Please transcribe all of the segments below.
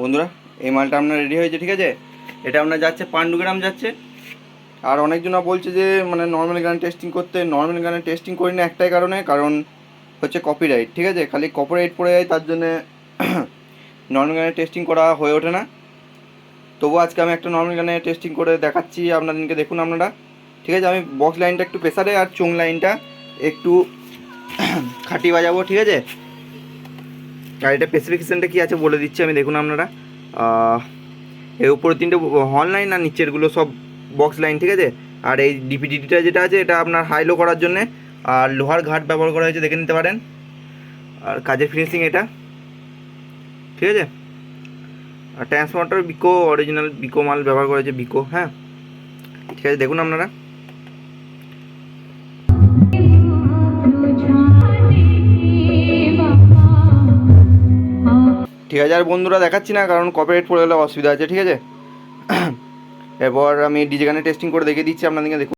বন্ধুরা, এই মালটা আপনার রেডি হয়েছে, ঠিক আছে? এটা আপনার যাচ্ছে পাণ্ডুগ্রাম যাচ্ছে। আর অনেকজনা বলছে যে মানে নর্মাল গান টেস্টিং করতে নর্মাল গানে টেস্টিং করি না একটাই কারণে, কারণ হচ্ছে কপিরাইট ঠিক আছে? খালি কপিরাইট পড়ে যায়, তার জন্যে নর্মাল গানে টেস্টিং করা হয়ে ওঠে না। তবু আজকে আমি একটা নর্মাল গানে টেস্টিং করে দেখাচ্ছি, আপনাদেরকে দেখুন আপনারা। ঠিক আছে? আমি বক্স লাইনটা একটু প্রেসারে আর চোং লাইনটা একটু খাটি বাজাবো, ঠিক আছে? এটা স্পেসিফিকেশানটা কী আছে বলে দিচ্ছি আমি, দেখুন আপনারা। এর উপরে তিনটে হর্ন লাইন আর নিচেরগুলো সব বক্স লাইন ঠিক আছে? আর এই ডিপিডিটা যেটা আছে, এটা আপনার হাইলো করার জন্যে। আর লোহার ঘাট ব্যবহার করা হয়েছে, দেখে নিতে পারেন। আর কাজের ফিনিশিং এটা। ঠিক আছে? আর ট্রান্সফর্মারটার বিকো অরিজিনাল বিকো মাল ব্যবহার করা হয়েছে বিকো হ্যাঁ? ঠিক আছে, দেখুন আপনারা। ঠিক আছে, আর বন্ধুরা দেখাচ্ছি না, কারণ কপিরাইট পড়ে গেলে অসুবিধা আছে, ঠিক আছে? এরপর আমি ডিজে গানে টেস্টিং করে দেখে দিচ্ছি, আপনাদেরকে দেখুন।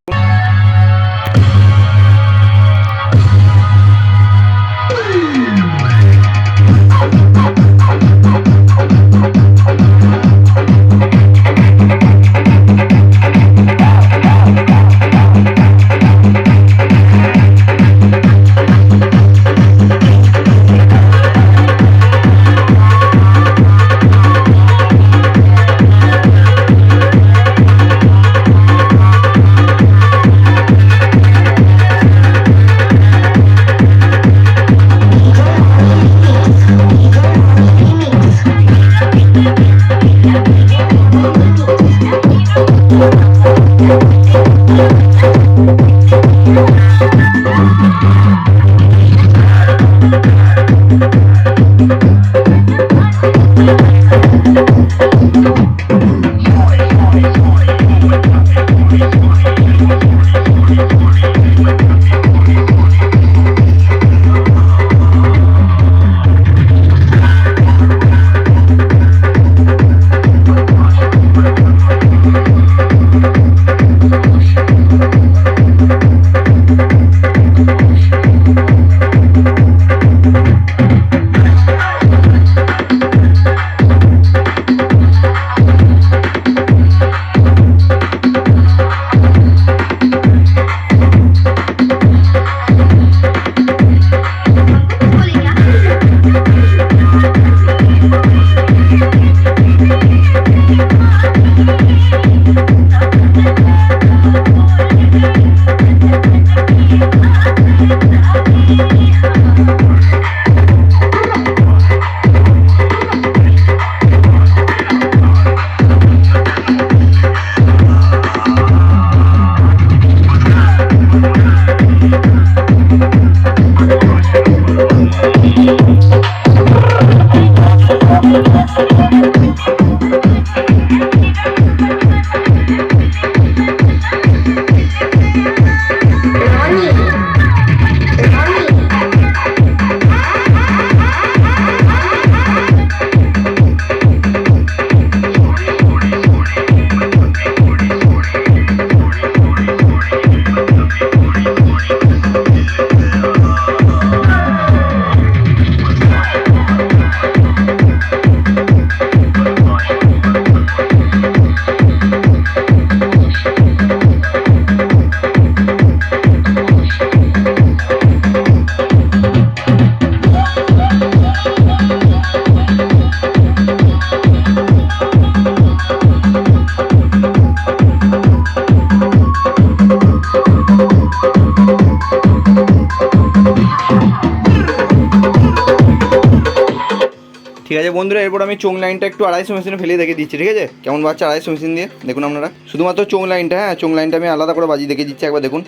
বন্ধুরা, এরপর আমি চোং লাইনটা একটু আড়াইশো মেশিনে ফেলে দেখে দিচ্ছি, ঠিক আছে? কেমন বাচ্চা, আড়াইশো মেশিন দিয়ে? দেখুন আপনারা। শুধুমাত্র চোং লাইনটা হ্যাঁ চোং লাইনটা আমি আলাদা করে বাজিয়ে দেখে দিচ্ছি, একবার দেখুন।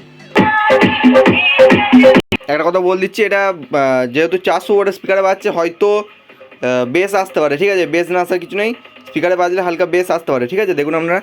একটা কথা বল দিচ্ছি, এটা যেহেতু চারশো ওয়াটের স্পিকারে বাজছে, হয়তো বেস আসতে পারে, ঠিক আছে? বেস না আসার কিছু নেই স্পিকারে বাজলে হালকা বেস আসতে পারে, ঠিক আছে? দেখুন আপনারা।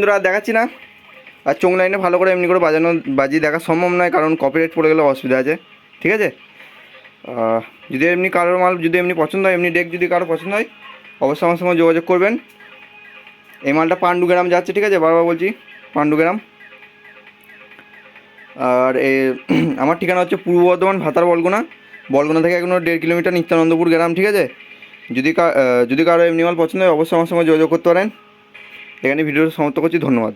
বন্ধুরা দেখাচ্ছি না। আর চোং লাইনে ভালো করে এমনি করে বাজানো, বাজিয়ে দেখা সম্ভব নয়, কারণ কপিরাইট পড়ে গেলে অসুবিধা আছে। ঠিক আছে? যদি এমনি কারোর মাল, যদি এমনি পছন্দ হয়, এমনি ডেক যদি কারও পছন্দ হয়, অবশ্যই আমার সঙ্গে যোগাযোগ করবেন। এই মালটা পাণ্ডু গ্রাম যাচ্ছে, ঠিক আছে? বারবার বলছি, পাণ্ডু গ্রাম। আর এ, আমার ঠিকানা হচ্ছে পূর্ব বর্ধমান, ভাতার বলগুনা। বলগুনা থেকে এখনও দেড় কিলোমিটার নিত্যানন্দপুর গ্রাম, ঠিক আছে? যদি যদি কারও এমনি মাল পছন্দ হয়, অবশ্যই আমার সঙ্গে যোগাযোগ করতে পারেন। এখানে ভিডিওটা সমাপ্ত করছি ধন্যবাদ।